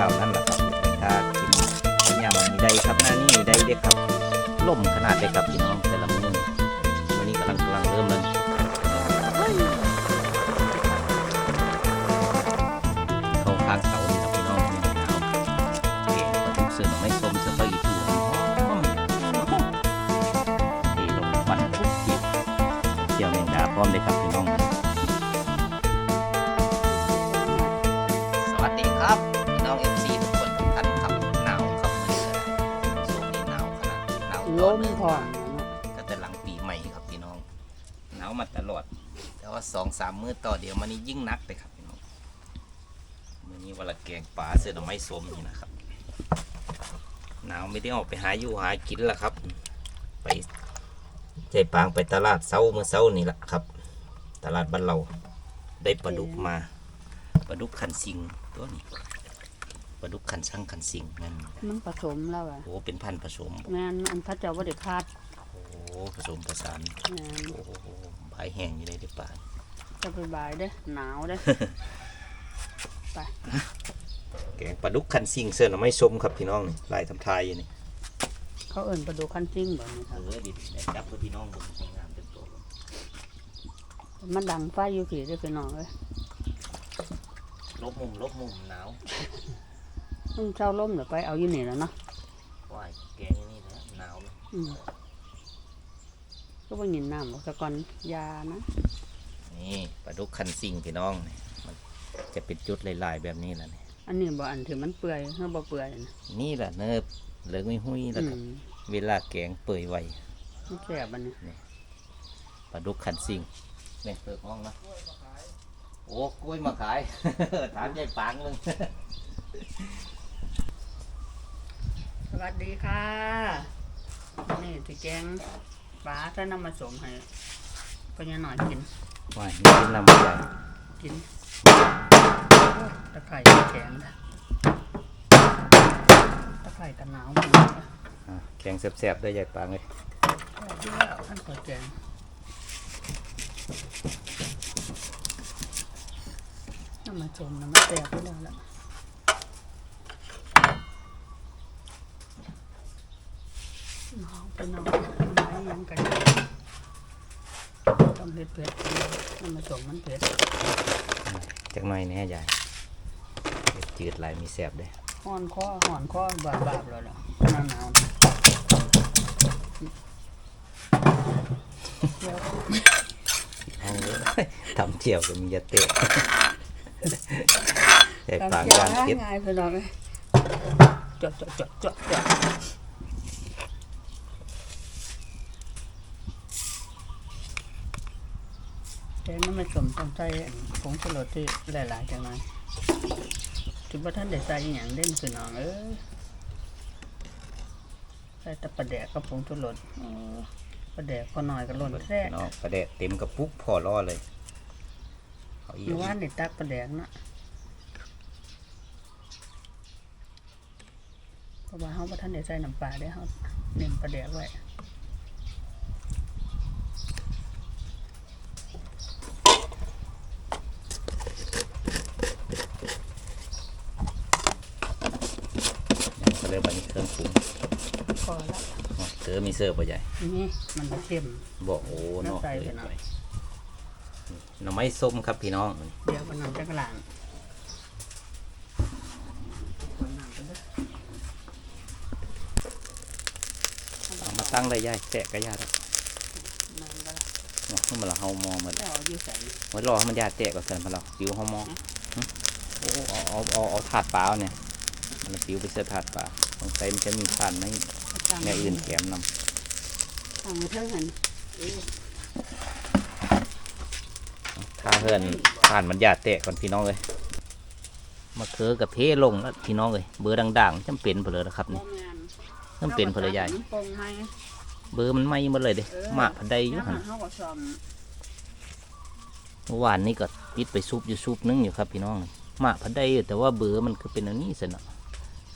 เก่านั่นแหละครับถ้ากินปัญญามันมีได้ครับหน้านี่มีได้เด็กครับล่มขนาดเด็กครับพี่น้องแต่ละมือมื้อนี้กำลังกำลังเริ่มเลยเข้าข้างเสานี่ครับพี่น้องนี่หนาวเก่งกว่าทุกเสือไม่สมเสือก็อีกตัวหอมตีลงควันทุกทีเที่ยวแมงดาพร้อมเลยครับ มมื้อต่อเดียวมันนี้ยิ่งหนักเลยครับพี่น้องมื้อนี้วันละแกงปลาเสื้อดอกไม้สมนี่นะครับหนาวไม่ได้ออกไปหาอยู่หากินละครับ ไปใจปางไปตลาดเช้าเมื่อเช้านี่แหละครับ ตลาดบ้านเราได้ปลาดุกมาปลาดุกคันซิงตัวนี้ปลาดุกคันช่างคันซิงนั่นมันผสมแล้วอะโอ้เป็นพันธุ์ผสมแม่นอันพระเจ้าบ่ได้คาดโอ้ผสมผสานแม่นโอ้ใบแห้งอยู่เลยเด้อป่า จะไปบายเด้อหนาวเด้อ ไปแกงปลาดุกคันซิงเสื้อหน่อไม้ส้มครับพี่น้องนี่ลายทำทายอยู่นี่เขาเอิ่นประดูคันซิ่งแบบนี้คเอรับอดิเดี๋ยวจับเพื่อพี่น้องบนงามเป็นตัวมันดังไฟอยู่ผีเด้อพี่น้องเอ้ยลบมุมลบมุมหนาวมึงเช้าล่มเดี๋ยวไปเอาอยู่นี่แล้วเนาะว่ายแกงอย่างนี่นะหนาวเลยอืมก็บ่ยินน้ำหรอกแต่ก่อนยานะ นี่ปลาดุกคันซิงพี่น้องนี่มันจะเป็นจุดลายๆแบบนี้แหละนี่อันนี้บ่อันที่มันเปื่อยเฮาบ่เปื่อยนะนี่แหละเนิบเหลืองไม่หุ้ยแล้วอืก็มเวลาแกงเปื่อยไวมันแซ่บอันนี้ปลาดุกขันซิงเนี่ยเปิดห้องนะโอ้กล้วยมาขาย ถามยายปางมึง สวัสดีค่ะ นี่ที่แกงปลาถ้านำมาสมให้ พ่อใหญ่หน่อยกินว่านี่กินลำใหญ่กินตะไคร่แข็งนะตะไคร่ตะหนาวมันอะแกงแซ่บๆด้วยยายปางเลยที่ว่าท่านเปิดแกงน้ำมาชมน้ำมาแตกไปแล้วล่ะน้องไปน้องน้องยังกันต้อง เผ็ดเผ็ดน้ำมาชมมันเผ็ดจักหน่อยแน่ยายเผ็ดจืดหลายมีแซ่บด้วยห่อนข้อห่อนข้อบาบาบเลยล่ะหนาวหนาวเดี๋ยวเอาเลยทำเจียวก็มียาเตะยายปางทำเจียวย่างเผ็ดง่ายๆไปหน่อยเลยจดจดจดจดจด แกงน้ำมันสมต้องใส่ผงชูรสที่หลายๆจังหน่อยถึงว่าท่านได้ใส่อย่างเด่นคือน้องเอ้ยใส่ตะปลาแดกกับผงชูรสปลาแดกพอหน่อยก็ล่นแท้เนาะประเดะเต็มกระปุกพอรอเลยเอาอีกเมื่อวานได้ตักปลาแดกนะเพราะว่าเขาบ่ท่านได้ใส่น้ำปลาได้เขาเน้นปลาแดกไว้ ก็เลยบัดนี้เค รื่องปรุงพอละอ๋อเกลือมีเสิร์ฟป่ะยายนี่มันจะเข้ม บอกโอ้เนาะน้ำใส่เลไปยหน่อย หน่อไม้ส้มครับพี่น้องเดี๋ยวมันนำจากหลังเอาน้ำไปเด้อเอามาตั้งเลยยายแตะกระยาแล้วน้ำไปละเนาะมันละเฮามองมาแล้วเอาอยู่ใส่ไว้รอให้มันยาแตะก่อนเสร็จมาเราปิวเฮามองหึโอ้เอาเอาเอาเอาถาดเปล่าเนี่ยมันปิวไปเสื้อถาดเปล่า สงสัยมันจะมีผ่านในตั้งในอื่นแถมนตั้งไว้เท่านั้นำถ้าเฮิรนผ่านมันยาแตะก่อนพี่น้องเลยมาเคือกับเทลงแล้วพี่น้องเลยเบอร์ดังๆจำเป็นเพนเลยนะครับนี่บ่แม่นจำเป็นเพนเลยยายมันปรุงไหมเบอร์มันไหม่หมาเลยเด้เออหมาพันใดอยู่แล้วหันเขาก็ซ่อมเมื่อวานนี้ก็ปิดไปซุปอยู่ซุปนึงอยู่ครับพี่น้องหมาพันใดอยู่แต่ว่าเบอร์มันคือเป็นอันนี้สินะ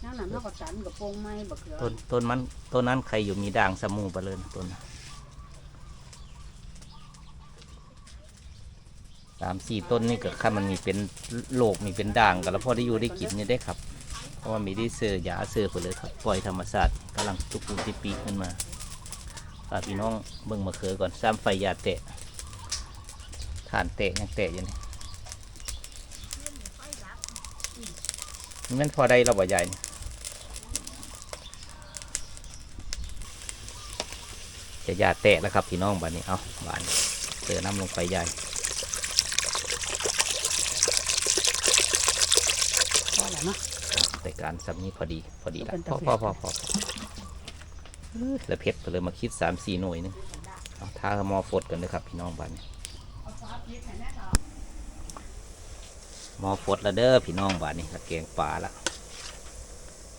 นั่นน่ะเขากสันกับปงไหมบักเขือต้นต้นมันต้นนั้นใครอยู่มีด่างสมูไปเลยนะต้นน่ะสามสี่ต้นนี่ก็ข้ามันมีเป็นโลกมีเป็นด่างกันแล้วพอได้อยู่ได้กินนี่ได้ครับ เพราะว่ามีได้เสือยาเสือไปเลยครับปล่อยธรรมชาติกำลังตุกปูติปีขึ้นมาฝากพี่น้องเบิ่งมะเขือก่อนซ้ำไฟยาเตะฐานเตะยังเตะอยู่นี่นี่มันพอได้เราบ่ใหญ่นี่ จะยาเตะแล้วครับพี่น้องบ้านนี้เอาบ้านนี้เสือน้ำลงไปใหญ่พอแล้วเนาะแต่การสับนี้พอดีพอดีละเป็นพตะอเพีพยอนพอพอพอเอ้ยแล้วเพชรไปเลยมาคิดสามสี่หน่วยหนึงเอาท่ามอฟดกันเลยครับพี่น้องบ้านนี้มอฟดแล้วเด้อพี่น้องบ้านนี้ละแกงปลาละ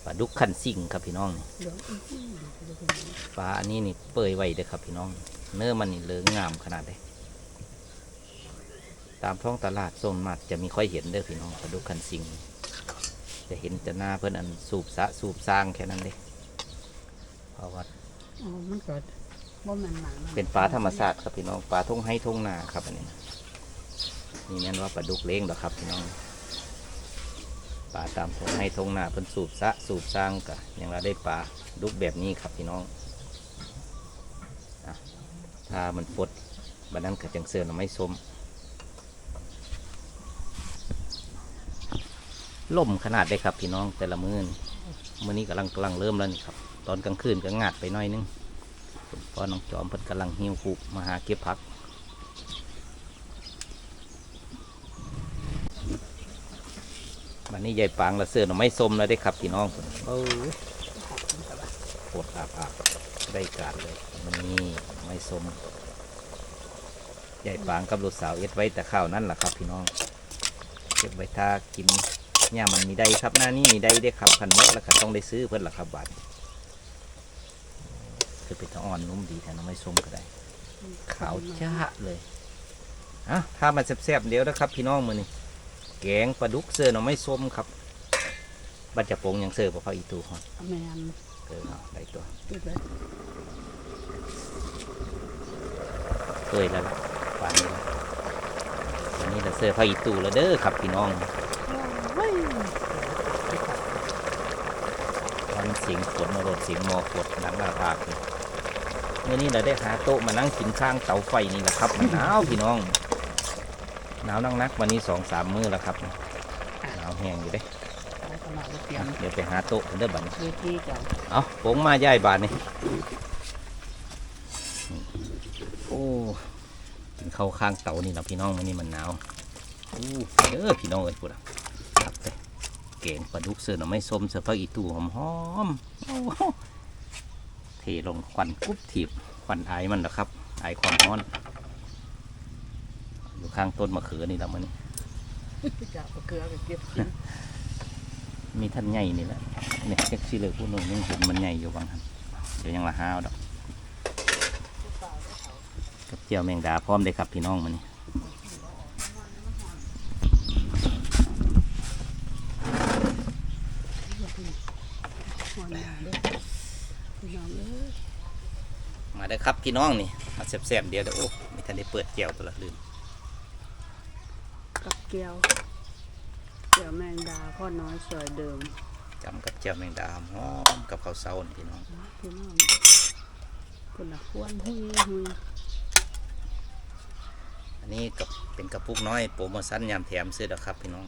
ปลาดุกขันซิ่งครับพี่น้องนี่เหลืองอื้อหือเดี๋ยวเป็นอย่างนี้ปลาอันนี้นี่เปื่อยไว้เด้อครับพี่น้อง เนื้อมันนี่เหลืองงามขนาดใดตามท้องตลาดโซนมากจะมีค่อยเห็นเด้อพี่น้องปลาดุกขันซิ่งนี่จะเห็นจะหน้าเพื่อนอันสูบสะสูบสร้างแค่นั้นเลยเพราะว่าอ๋อมันเกิดว่ามันหมามัเป็นปลาธรรมชาติครับพี่น้องปลาทุ่งให้ทุ่งนาครับอันนี้นี่แม่นว่าปลาดุกเล้งหรอกครับพี่น้อง ปลาตามทงให้ทุ่งนาเพิ่นสูบสะสูบสร้างกะยังเราได้ปลาดุกแบบนี้ครับพี่น้องถ้ามันฟดบันนั้นก็จังเสือหน่อไม่สมล่มขนาดได้ครับพี่น้องแต่ละมือนมื้อนี้กำลังกำลังเริ่มแล้วนี่ครับ ตอนกลางคืนก็งาดไปน่อยนึงเพราะน้องจอมเพิ่นกำลังหิวคูมาหาเก็บผัก นนี้ยายปางละเสือหน่อไม่ส้มแล้วได้ครับพี่น้องเออปวดอาบอาบได้การเลยนี่ไม่ส้มยายปางกับลูกสาวเอ็ดไว้แต่ข้าวนั่นแหละครับ พี่น้องเก็บไว้ถ้ากินเนี่ยมันมีได้ครับหน้านี้มีได้ได้ครับขันเมดแล้วก็ต้องได้ซื้อเพิ่นละครับบาทคือเป็นตะอ่อนนุ่มดีแต่น้องไม่ส้มก็ได้ขาวจ้าเลยอะถ้ามันแซ่บๆเดี๋ยวนะครับ พี่น้องมือนี่ แกงปลาดุกเสือหน่อไม่ส้มครับบัดจะปงยังเสือบ่พออีตูฮอดแมนเออเอาได้ตัวติดเลยเคยแล้วล่ะป่านนี้ละวันนี้เราเสือพออีตูแล้วเด้อครับพี่น้องเฮ้ยวันเสียงฝนมาโรดเสียงหมอฝนหนังลาภาพเลยเมื่อนี้เราได้หาโต๊ะมานั่งกินข้างเตาไฟนี่แหละครับมันหนาวพี่น้อง หนาวนักนักๆวันนี้สองสามมื้อแล้วครับหนาวแห้งอยู่เด้ไปตลาดไปเตรียมเดี๋ยวไปหาโต๊ะกันเด้อบัดนี้เวทีเจ้าเอาผงมาย่ายบาทนี่โอ้กินข้าวข้างเตานี่นะพี่น้องมันนี่มันหนาวอู้เด้อพี่น้องเอ้ยพูดอะครับไปเก่งปลาดุกเสือหน่อไม่ส้มเสือผักอีตูหอมหอมๆโอ้โหเทลงควันกุ๊บถีบควันไอายมันนะครับไอายความร้อน อยู่ข้างต้นมะเขือนี่แหละมันนี่เจ้าเอาเกลือไปเก็บกินมีท่านใหญ่นี่แหละเนี่ยเช็คซีเลยพูดหนึ่งยังเห็นมันใหญ่อยู่บางท่านเดี๋ยวยังละห้าวดอกกับเจียวแมงดาพร้อมเลยครับพี่น้องมันนี่หัวหน้าเด้อพี่น้องเอ้ยมาได้อครับพี่น้องนี่มาแซ่บๆเดียวเดี๋ยวโอ้ไม่ทันได้เปิดเจียวตัวละลืม กับเกียว เกียวแมงดาพ่อน้อยซอยเดิมจำกับเจียวแมงดาหอมกับข้าวเซานี่พี่น้องพี่น้องคนละควนหุยหุยอันนี้กับเป็นกระปุกน้อยโปรโมชั่นยามแถมซื้อดอกครับพี่น้อง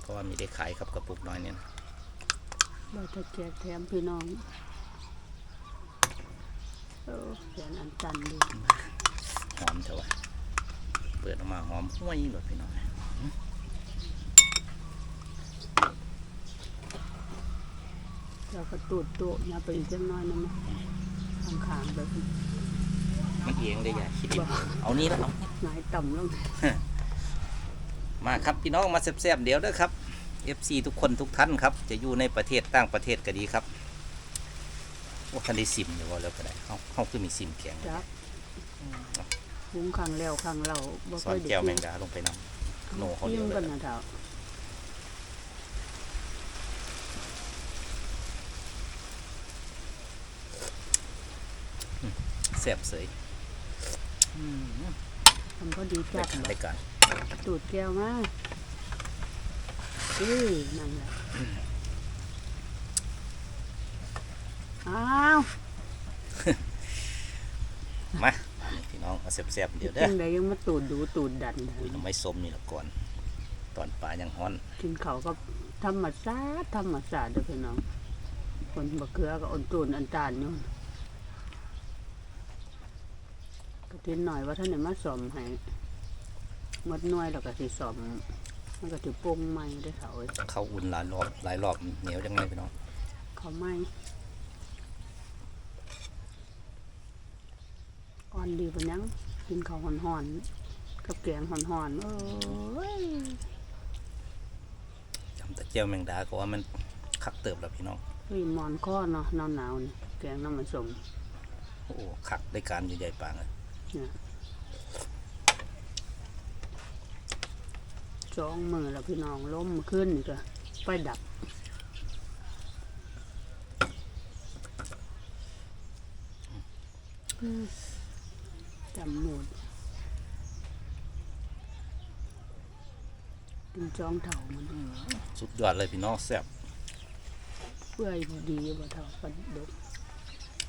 เพราะว่ามีได้ขายครับกระปุกน้อยเนี่ยนะใบตะเกียบแถมพี่น้องเออเขียนอันตันดีหอมเถอะวะเปิดออกมาหอมห้วยเลยพี่น้อง เราก็ตูดโตะอย่าไปอีกจังน้อยนะมั้งข้างๆแบบมันเองได้อยาคิดเองเอานี่แล้วเอาหงายต่ำลงมาครับพี่น้องมาแซ่บๆเดี๋ยวเด้อครับ FC ทุกคนทุกท่านครับ จะอยู่ในประเทศต่างประเทศก็ดีครับว่าคันได้ซิมเดี๋ยวว่าแล้วก็ได้เขาเขาคือมีซิมแข็งจักหุงข้างแล้วข้างเราบ่ซค่ออนยได้แก้วแมกิงดาลงไปนำโน่เขาเดียวมเลยกันนะเฒ่า ซ่บเสยทำพอดีได้จับการบ่ได้การตูดแก้วมาอือนั่นแหละอ้าวมาอันนี้พี่น้องเอาแซ่บๆเดี๋ยวเด้จัองใดยังมาตูดดูตูดดันอุ้ยน้ำไม้ส้มนี่ละก่อน ตอนปลายังฮ้อนกินเขาวก็ธรรมชาติธรรมชาติเด้อพี่น้องคนบะเขือก็อ่อนตูนอันตาลอยู่ ก็ทินหน่อยว่าท่านไหนมาสอมให้มดน่วยแล้วก็สิสอมมันก็ถือปรุงใหม่ได้อเถาเอ้ยเข้าอุ่นหลายรอบหลายรอบเหนียวจังไงพี่น้องเขาไหม่อ่อนดีปะยังกินข้าวห่อนๆกับแกงห่อนๆเอ้ยจำแต่เจียวแมงดาก็ว่ามันคักเติบแล้วพี่น้องเฮ้ยหมอนข้อเนาะหนาวๆนี่แกงน้ำมันสมโอ้โหคักได้การใหญ่ๆปางเลย สองมือแล้วพี่น้องล้มขึ้นนี่ก็ไฟดับอืมจำหมดกินจองเถามันสุดยอดเลยพี่น้องแซ่บเปื่อยดีบ่เถาปันดก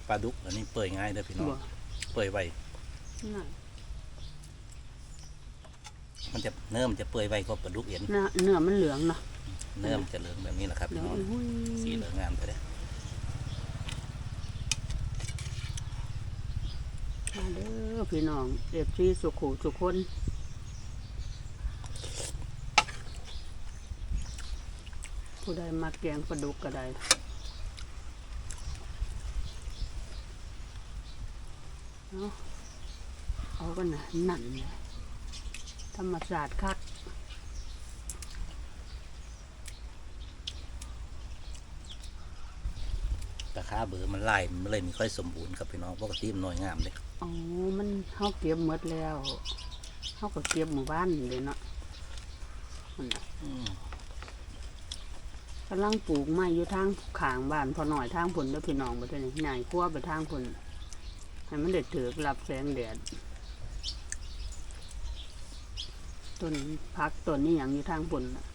ปลาดุกอันนี้เปื่อยง่ายเด้อพี่น้อง บ่ เปื่อยไว น่ะมันจะเนื้อมันจะเปื่อยไวกว่าปลาดุกเอ็นเนื้อเนื้อมันเหลืองเนาะเนื้อมันจะเหลืองแบบนี้แหละครับเหลืพี่องน้องอุ้ยสีเหลืองงามไปเลยมาเด้อพี่น้องเอฟซีสุขุสุคนผู้ใดมาแกงปลาดุกก็ได้เอาเอา กันนะนั่นเลยธรรมศาสตร์คักตะขาเบือมันไล่มันเลยไมีค่อยสมบูรณ์ครับพี่น้องปกติมันน้อยงามเลยอ๋อมันเฮาเก็บหมดแล้วเฮาก็เก็บหมู่บ้านนี่เลยเนาะนั่นน่ะอืมกำลังปลูกไม้อยู่ทางขางบ้านพอหน่อยทางผลแล้วพี่น้องบ่ได้นี่ใหญ่กว่าไปทางผลให้มันได้ถือรับแสงแดด ต้นพักต้นนี้อย่างอยู่ทางผลน่ะ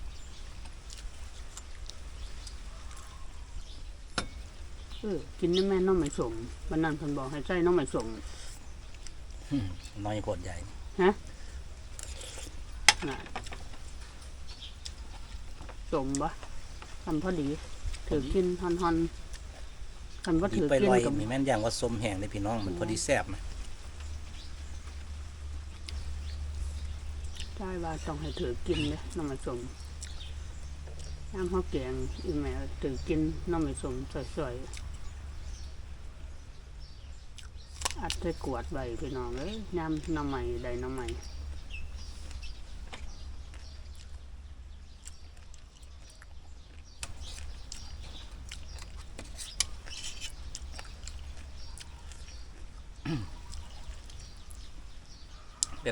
เออกินได้แม่น้องไม่สมวันนั้นเพิ่นบอกให้ใส่น้องไม่สมอืมน้อยโคตรใหญ่ฮะน่ะสมปะทำพอดี ถือกินฮอนฮอนๆคันว่าดีถือไปกินลอยกับมีแม่นอย่างว่าส้มแห้งเลยพี่น้องมันพอดีแซ่บนะ ใช่ ว่าต้องให้ถือกินเลยน้ำมันสมน้ำข้าวแกงอีแม่ถือกินน้ำมันสมสวยๆอัดใส่กวดใบพี่น้องเลยน้ำน้ำใหม่ใดน้ำใหม่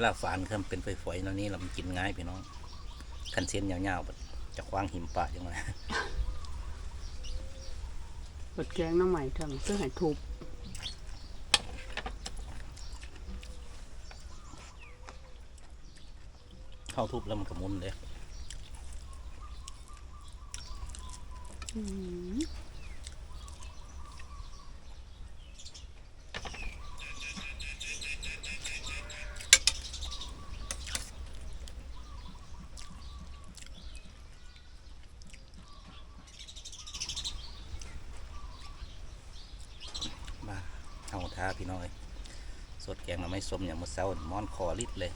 ลาฝานเคมเป็นฝอยๆเนาะนี่เรามันกินง่ายพี่น้องคันเส้นยาวๆแบบจะคว้างหิมปะจังเลยกดแกงน้ำใหม่ทำเพื่อให้ทุบเข้าทุบแล้วมันกระมุนเลยอืม มา เอาท้าพี่น้องเลยสดแกงเราไม่ส้มอย่างมือเศร้านี่ม้อนคอริดเลย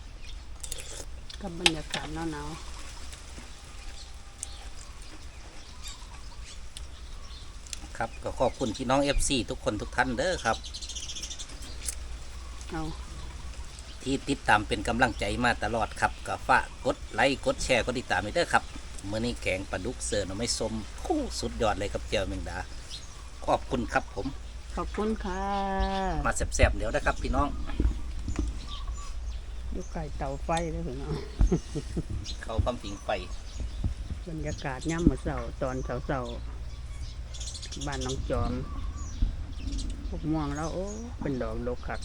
กับบรรยากาศหนาวครับก็ขอบคุณพี่น้อง FC ทุกคนทุกท่านเด้อครับๆเอาที่ติดตามเป็นกำลังใจมาตลอดครับก็ฝากกดไลค์กดแชร์กดติดตามไปเด้อครับเมื่อนี้แกงปลาดุกเสือหน่อไม่ส้มคู่สุดยอดเลยครับเจียวแมงดา ขอบคุณครับผม ขอบคุณค่ะมาแซ่บๆเดี๋ยวนะครับพี่น้องอยู่ไก่เตาไฟเลยพี่น้องเขาความผิงไฟบรรยากาศย่ำมาเสาตอนเสาๆบ้านน้องจอมพวกม่วงแล้วโอ้เป็นดอกดกคัก